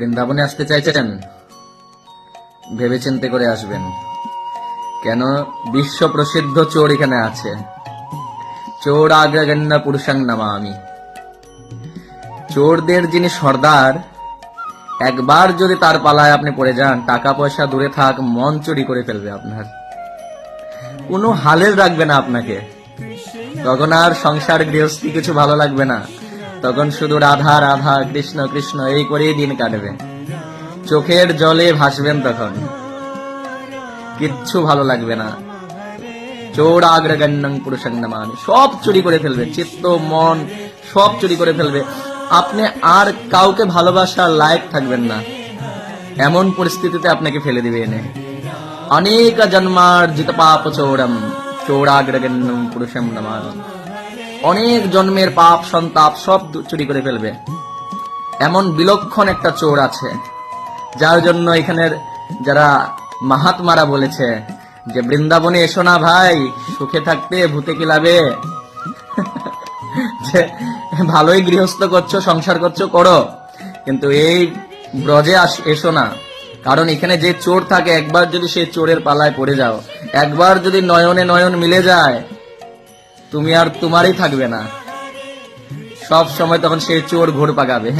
বৃন্দাবনে আসতে চাইছেন? ভেবে চিন্তে করে আসবেন। কেন? বিশ্ব প্রসিদ্ধ চোর এখানে আছে। চোর আগ্রগণ্য পুরুষাং নামা আমি চোরদের যিনি সর্দার, একবার যদি তার পালায় আপনি পড়ে যান টাকা পয়সা দূরে থাক, মন চুরি করে ফেলবে আপনার। কোনো হালের রাখবে না আপনাকে। তখন আর সংসার গৃহস্থী কিছু ভালো লাগবে না। তখন শুধু রাধা রাধা, কৃষ্ণ কৃষ্ণ, এই করেই দিন কাটবে। চোখের জলে ভাসবেন তখন। কিচ্ছু ভালো লাগবে না। চোর আগ্রগণ্যং পুরুষাং নামামি। সব চুরি করে ফেলবে, চিত্ত, মন, সব চুরি করে ফেলবে। আপনি আর কাউকে ভালোবাসার লায়ক থাকবেন না। এমন পরিস্থিতিতে আপনাকে ফেলে দিবে এনে। অনেক জন্মার্জিত পাপ চৌরম। চৌরাগ্রগণ্যম পুরুষম নামামি। অনেক জন্মের পাপ, সন্তাপ সব চুরি করে ফেলবে। এমন বিলক্ষণ একটা চোর আছে, যার জন্য এখানের যারা মাহাত্মারা বলেছে যে, বৃন্দাবনে এসো না ভাই, সুখে থাকতে ভূতে কিলাবে। যে, ভালোই গৃহস্থ করছ, সংসার করছ, করো। কিন্তু এই ব্রজে আস, এসো না। কারণ এখানে যে চোর থাকে, একবার যদি সেই চোরের পালায় পড়ে যাও, একবার যদি নয়নে নয়ন মিলে যায় তুমি আর তোমারই থাকবে না। সব সময় তখন সেই চোর ঘোর পাকাবে।